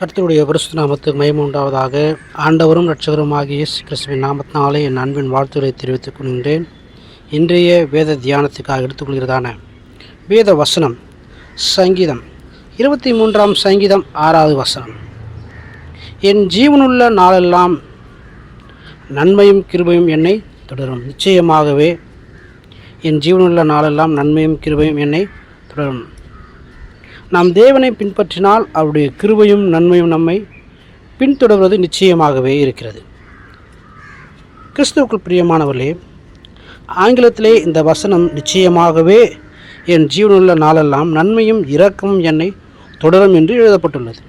கர்த்தருடைய பரிசு நாமத்துக்கு மகிமை உண்டாவதாக. ஆண்டவரும் இரட்சகருமாகிய இயேசு கிறிஸ்துவின் நாமத்தினாலே என் அன்பின் வாழ்த்துரை தெரிவித்துக் கொள்கின்றேன். இன்றைய வேத தியானத்துக்காக எடுத்துக்கொள்கிறதான வேத வசனம் சங்கீதம். இருபத்தி மூன்றாம் சங்கீதம் ஆறாவது வசனம். என் ஜீவனுள்ள நாளெல்லாம் நன்மையும் கிருபையும் என்னை தொடரும். நிச்சயமாகவே என் ஜீவனுள்ள நாளெல்லாம் நன்மையும் கிருபையும் என்னை தொடரும். நாம் தேவனை பின்பற்றினால் அவருடைய கிருபையும் நன்மையும் நம்மை பின்தொடர்வது நிச்சயமாகவே இருக்கிறது. கிறிஸ்துவுக்குள் பிரியமானவர்களே ஆங்கிலத்திலே இந்த வசனம் நிச்சயமாகவே என் ஜீவனுள்ள நாளெல்லாம் நன்மையும் இரக்கமும் என்னை தொடரும் என்று எழுதப்பட்டுள்ளது.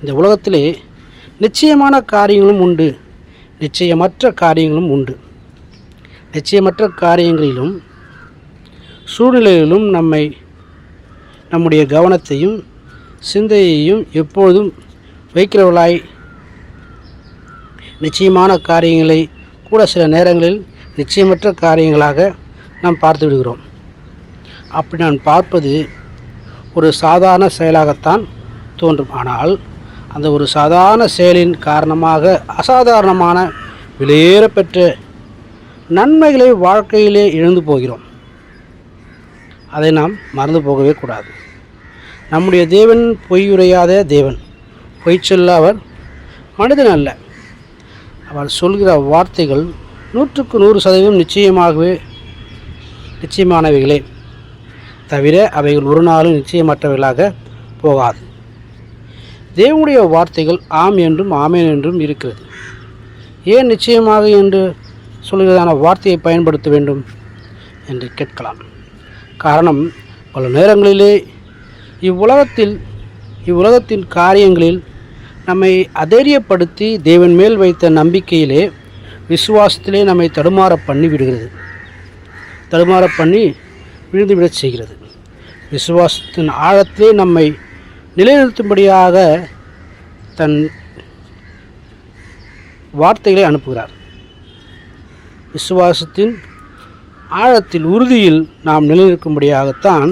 இந்த உலகத்திலே நிச்சயமான காரியங்களும் உண்டு நிச்சயமற்ற காரியங்களும் உண்டு. நிச்சயமற்ற காரியங்களிலும் சூழ்நிலைகளிலும் நம்மை நம்முடைய கவனத்தையும் சிந்தையையும் எப்பொழுதும் வைக்கிறவர்களாய் நிச்சயமான காரியங்களை கூட சில நேரங்களில் நிச்சயமற்ற காரியங்களாக நாம் பார்த்து விடுகிறோம். அப்படி நான் பார்ப்பது ஒரு சாதாரண செயலாகத்தான் தோன்றும். ஆனால் அந்த ஒரு சாதாரண செயலின் காரணமாக அசாதாரணமான விலையேறப்பெற்ற நன்மைகளை வாழ்க்கையிலே இழந்து போகிறோம். அதை நாம் மறந்து போகவே கூடாது. நம்முடைய தேவன் பொய்யுரையாத தேவன். பொய் சொல்ல அவர் மனிதன் அல்ல. அவர் சொல்கிற வார்த்தைகள் நூற்றுக்கு நூறு சதவீதம் நிச்சயமாகவே நிச்சயமானவைகளே. தவிர அவைகள் ஒரு நாளும் நிச்சயமற்றவைகளாக போகாது. தேவனுடைய வார்த்தைகள் ஆம் என்றும் ஆமேன் என்றும் இருக்கிறது. ஏன் நிச்சயமாக என்று சொல்கிறதான வார்த்தையை பயன்படுத்த வேண்டும் என்று கேட்கலாம். காரணம் பல நேரங்களிலே இவ்வுலகத்தில் இவ்வுலகத்தின் காரியங்களில் நம்மை அதேரியப்படுத்தி தேவன் மேல் வைத்த நம்பிக்கையிலே விசுவாசத்திலே நம்மை தடுமாற பண்ணி விடுகிறது. தடுமாற பண்ணி விழுந்து விடச் செய்கிறது. விசுவாசத்தின் ஆழத்திலே நம்மை நிலைநிறுத்தும்படியாக தன் வார்த்தைகளை அனுப்புகிறார். விசுவாசத்தின் ஆழத்தில் உறுதியில் நாம் நிலைநிற்கும்படியாகத்தான்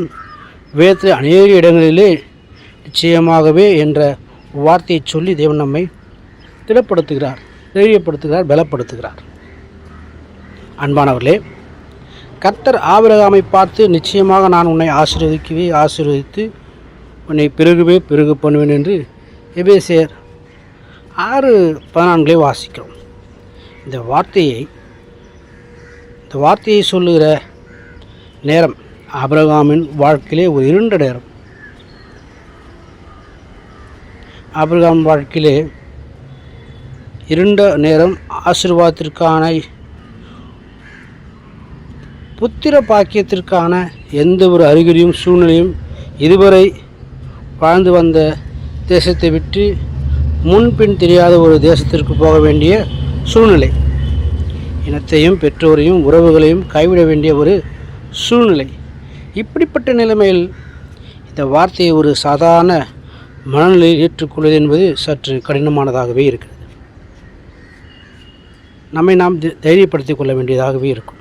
வேதத்தில் அநேக இடங்களிலே நிச்சயமாகவே என்ற வார்த்தையை சொல்லி தேவன் நம்மை திடப்படுத்துகிறார் தைரியப்படுத்துகிறார் பலப்படுத்துகிறார். அன்பானவர்களே கர்த்தர் ஆபிரகாமை பார்த்து நிச்சயமாக நான் உன்னை ஆசீர்வதிக்கவே ஆசீர்வதித்து உன்னை பெருகவே பிறகு பண்ணுவேன் என்று எபேசியர் ஆறு பதினான்களை வாசிக்கிறோம். இந்த வார்த்தையை இந்த வார்த்தையை சொல்லுகிற நேரம் ஆபிரகாமின் வாழ்க்கையிலே ஒரு இருண்ட நேரம். ஆபிரகாம் வாழ்க்கையிலே இருண்ட நேரம் ஆசீர்வாதத்திற்கான புத்திர பாக்கியத்திற்கான எந்த ஒரு அறிகுறியும் சூழ்நிலையும் இதுவரை வாழ்ந்து வந்த தேசத்தை விட்டு முன்பின் தெரியாத ஒரு தேசத்திற்கு போக வேண்டிய சூழ்நிலை. இனத்தையும் பெற்றோரையும் உறவுகளையும் கைவிட வேண்டிய ஒரு சூழ்நிலை. இப்படிப்பட்ட நிலைமையில் இந்த வார்த்தையை ஒரு சாதாரண மனநிலையில் ஏற்றுக்கொள்வது என்பது சற்று கடினமானதாகவே இருக்கிறது. நம்மை நாம் தைரியப்படுத்திக் கொள்ள வேண்டியதாகவே இருக்கும்.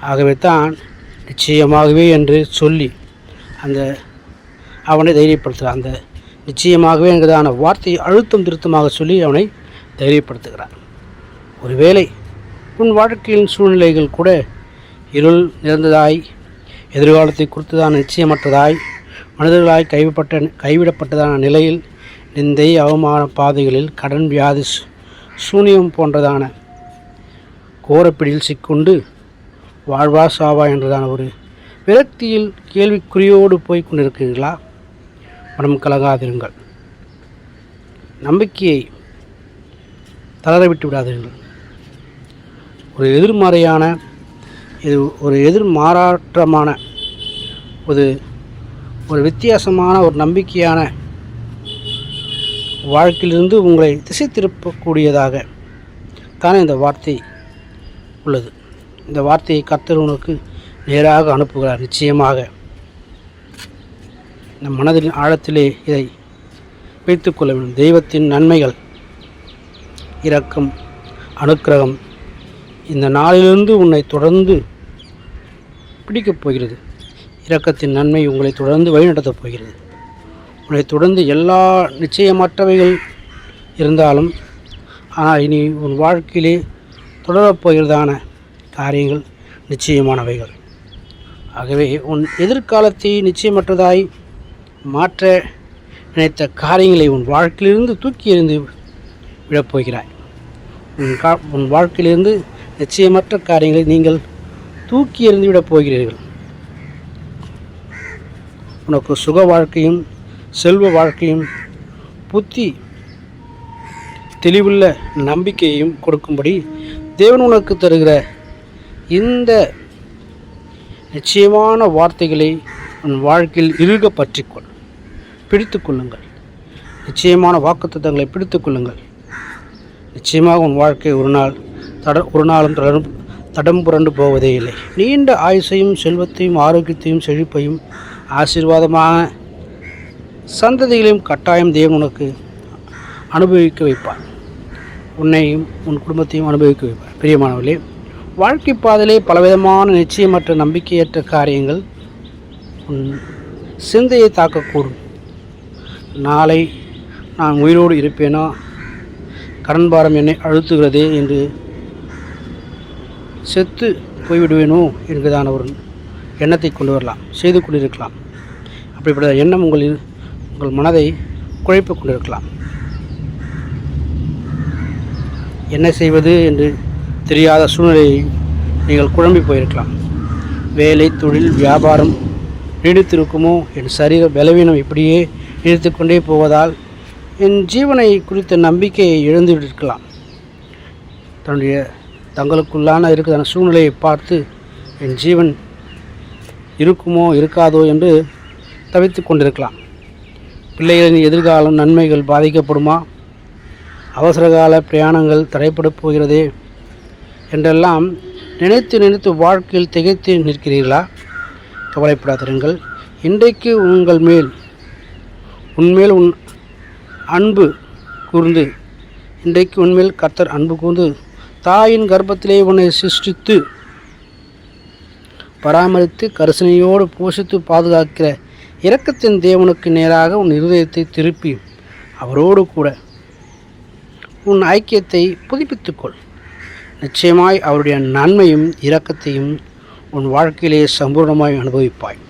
ஆகவே தான் நிச்சயமாகவே என்று சொல்லி அந்த அவனை தைரியப்படுத்துகிறார் அந்த நிச்சயமாகவே என்கிறதான வார்த்தையை அழுத்தம் திருத்தமாக சொல்லி அவனை தைரியப்படுத்துகிறார் ஒருவேளை உன் வாழ்க்கையின் சூழ்நிலைகள் கூட இருள் நிறைந்ததாய் எதிர்காலத்தை குறித்ததான நிச்சயமற்றதாய் மனிதர்களாய் கைவிடப்பட்ட கைவிடப்பட்டதான நிலையில் நிந்தை அவமான பாதைகளில் கடன் வியாதி சு- சூனியம் போன்றதான கோரப்பிடியில் சிக்கொண்டு வாழ்வா சாவா என்றதான ஒரு விரக்தியில் கேள்விக்குறியோடு போய் கொண்டிருக்கிறீர்களா? மனம் கலகாதிருங்கள் நம்பிக்கையை தளர விட்டு விடாதீர்கள். ஒரு எதிர்மறையான இது ஒரு எதிர்மாறாற்றமான ஒரு ஒரு வித்தியாசமான ஒரு நம்பிக்கையான வாழ்க்கையிலிருந்து உங்களை திசை திருப்பக்கூடியதாக தானே இந்த வார்த்தை உள்ளது. இந்த வார்த்தையை கர்த்தர் உனக்கு நேராக அனுப்புகிறார். நிச்சயமாக நம் மனதின் ஆழத்திலே இதை வைத்துக்கொள்ள வேண்டும். தெய்வத்தின் நன்மைகள் இரக்கம் அனுக்கிரகம் இந்த நாளிலிருந்து உன்னை தொடர்ந்து பிடிக்கப் போகிறது. இரக்கத்தின் நன்மை உங்களை தொடர்ந்து வழிநடத்தப் போகிறது. உங்களை தொடர்ந்து எல்லா நிச்சயமற்றவைகள் இருந்தாலும் ஆனால் இனி உன் வாழ்க்கையிலே தொடரப் போகிறதான காரியங்கள் நிச்சயமானவைகள். ஆகவே உன் எதிர்காலத்தை நிச்சயமற்றதாய் மாற்ற நினைத்த காரியங்களை உன் வாழ்க்கையிலிருந்து தூக்கி எறிந்து விடப்போகிறாய் உன் கா உன் வாழ்க்கையிலிருந்து நிச்சயமற்ற காரியங்களை நீங்கள் தூக்கி எறிந்து விடப் போகிறீர்கள். உனக்கு சுக வாழ்க்கையும் செல்வ வாழ்க்கையும் புத்தி தெளிவுள்ள நம்பிக்கையையும் கொடுக்கும்படி தேவன் உனக்கு தருகிற இந்த நிச்சயமான வார்த்தைகளை உன் வாழ்க்கையில் இருக பற்றிக்கொள். பிடித்து கொள்ளுங்கள். நிச்சயமான வாக்குத்தத்தங்களை பிடித்து கொள்ளுங்கள். நிச்சயமாக உன் வாழ்க்கை ஒரு நாள் தட ஒரு நாளும் தொடரும் தடம் புரண்டு போவதே இல்லை. நீண்ட ஆயுசையும் செல்வத்தையும் ஆரோக்கியத்தையும் செழிப்பையும் ஆசீர்வாதமாக சந்ததிகளையும் கட்டாயம் தேவன் உனக்கு அனுபவிக்க வைப்பார். உன்னையும் உன் குடும்பத்தையும் அனுபவிக்க வைப்பார். பிரியமானவர்களே வாழ்க்கை பாதையிலே பலவிதமான நிச்சயமற்ற நம்பிக்கையற்ற காரியங்கள் உன் சிந்தையை தாக்கக்கூடும். நாளை நான் உயிரோடு இருப்பேனா? கடன் பாரம் என்னை அழுத்துகிறதே என்று செத்து போய்விடுவேனோ? என்கிறதான ஒரு எண்ணத்தை கொண்டு வரலாம் செய்து கொண்டிருக்கலாம். அப்படிப்பட்ட எண்ணம் உங்களில் உங்கள் மனதை குழைப்பு கொண்டிருக்கலாம். என்ன செய்வது என்று தெரியாத சூழ்நிலையை நீங்கள் குழம்பி போயிருக்கலாம். வேலை தொழில் வியாபாரம் நீடித்திருக்குமோ? என் சரீர பலவீனம் இப்படியே நீடித்து கொண்டே போவதால் என் ஜீவனை குறித்த நம்பிக்கையை இழந்துவிட்டிருக்கலாம் தன்னுடைய தங்களுக்குள்ளான இருக்கிற சூழ்நிலையை பார்த்து என் ஜீவன் இருக்குமோ இருக்காதோ என்று தவித்து கொண்டிருக்கலாம். பிள்ளைகளின் எதிர்காலம் நன்மைகள் பாதிக்கப்படுமா? அவசரகால பிரயாணங்கள் தடைப்படப் போகிறதே என்றெல்லாம் நினைத்து நினைத்து வாழ்க்கையில் திகைத்து நிற்கிறீர்களா? கவலைப்படாதிருங்கள். இன்றைக்கு உங்கள் மேல் உன்மேல் உன் அன்பு கூர்ந்து இன்றைக்கு உன்மேல் கர்த்தர் அன்பு கூர்ந்து தாயின் கர்ப்பத்திலே உன்னை சிருஷ்டித்து பராமரித்து கரிசனையோடு போஷித்து பாதுகாக்கிற இரக்கத்தின் தேவனுக்கு நேராக உன் இருதயத்தை திருப்பி அவரோடு கூட உன் ஐக்கியத்தை புதுப்பித்துக்கொள். நிச்சயமாய் அவருடைய நன்மையும் இரக்கத்தையும் உன் வாழ்க்கையிலே சம்பூர்ணமாய் அனுபவிப்பாய்.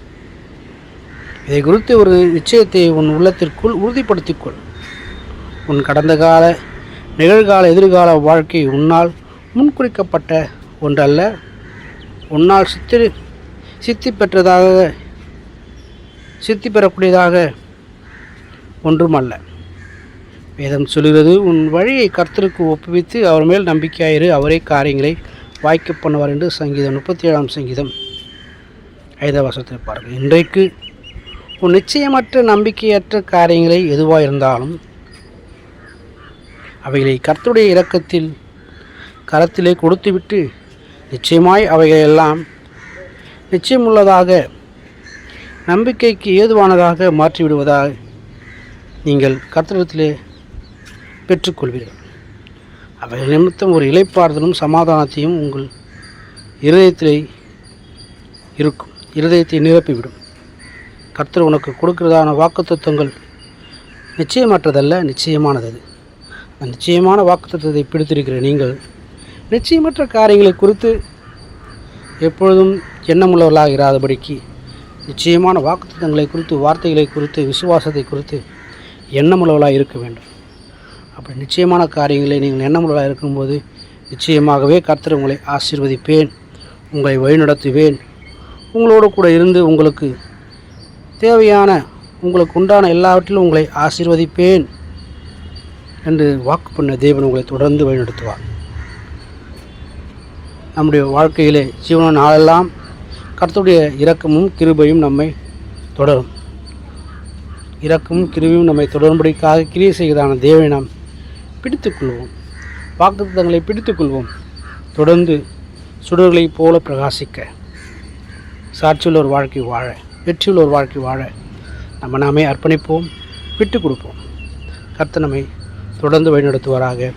இதை குறித்து ஒரு நிச்சயத்தை உன் உள்ளத்திற்குள் உறுதிப்படுத்திக்கொள். உன் கடந்த கால நிகழ்கால எதிர்கால வாழ்க்கை உன்னால் முன்குறிக்கப்பட்ட ஒன்றல்ல. உன்னால் சித்திரி சித்தி பெற்றதாக சித்தி பெறக்கூடியதாக ஒன்றும் அல்ல வேதம் சொல்கிறது உன் வழியை கர்த்தருக்கு ஒப்புவித்து அவர் மேல் நம்பிக்கையாயிரு அவரே காரியங்களை வாய்க்க பண்ணுவார் என்று சங்கீதம் முப்பத்தி ஏழாம் சங்கீதம் ஐந்தாம் பாருங்கள். இன்றைக்கு உன் நிச்சயமற்ற நம்பிக்கையற்ற காரியங்களை எதுவாக இருந்தாலும் அவைகளை கர்த்தருடைய இரக்கத்தில் கரத்திலே கொடுத்துவிட்டு நிச்சயமாய் அவைகளெல்லாம் நிச்சயமுள்ளதாக நம்பிக்கைக்கு ஏதுவானதாக மாற்றிவிடுவதாக நீங்கள் கர்த்தரிடத்திலே பெற்றுக்கொள்வீர்கள். அவைகள் நிமித்தம் ஒரு இலைப்பாறுதலும் சமாதானத்தையும் உங்கள் இருதயத்திலே இருக்கும். இருதயத்தை நிரப்பிவிடும். கர்த்தர் உனக்கு கொடுக்கிறதான வாக்குத்தத்தங்கள் நிச்சயமற்றதல்ல நிச்சயமானது அது. அந்த நிச்சயமான வாக்குத்தத்தை பிடித்திருக்கிற நீங்கள் நிச்சயமற்ற காரியங்களை குறித்து எப்பொழுதும் எண்ணமுள்ளவர்களாக இராதபடிக்கு நிச்சயமான வாக்குத்தங்களை குறித்து வார்த்தைகளை குறித்து விசுவாசத்தை குறித்து எண்ணமுள்ளவர்களாக இருக்க வேண்டும். அப்படி நிச்சயமான காரியங்களை நீங்கள் எண்ணமுள்ளவர்களாக இருக்கும்போது நிச்சயமாகவே கர்த்தர் உங்களை ஆசீர்வதிப்பேன் உங்களை வழிநடத்துவேன். உங்களோடு கூட இருந்து உங்களுக்கு தேவையான உங்களுக்கு உண்டான எல்லாவற்றிலும் உங்களை ஆசீர்வதிப்பேன் என்று வாக்கு பண்ண தேவன் உங்களை தொடர்ந்து வழிநடத்துவார். நம்முடைய வாழ்க்கையிலே ஜீவன நாளெல்லாம் கர்த்தருடைய இரக்கமும் கிருபையும் நம்மை தொடரும். இரக்கமும் கிருபையும் நம்மை தொடரும்படிக்காக கிரியை செய்வதான தேவை நாம் பிடித்துக்கொள்வோம் வாக்குத்தங்களை பிடித்துக்கொள்வோம் தொடர்ந்து சுடர்களைப் போல பிரகாசிக்க. சாட்சியுள்ள ஒரு வாழ்க்கை வாழ வெற்றியுள்ள ஒரு வாழ்க்கை வாழ நம்ம நாமே அர்ப்பணிப்போம் விட்டு கொடுப்போம். கர்த்தர் நம்மை தொடர்ந்து வழிநடத்துவாராக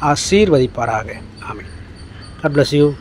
ஆசீர்வதிப்பாராக. ஆமை கட் பிளஸ் யூ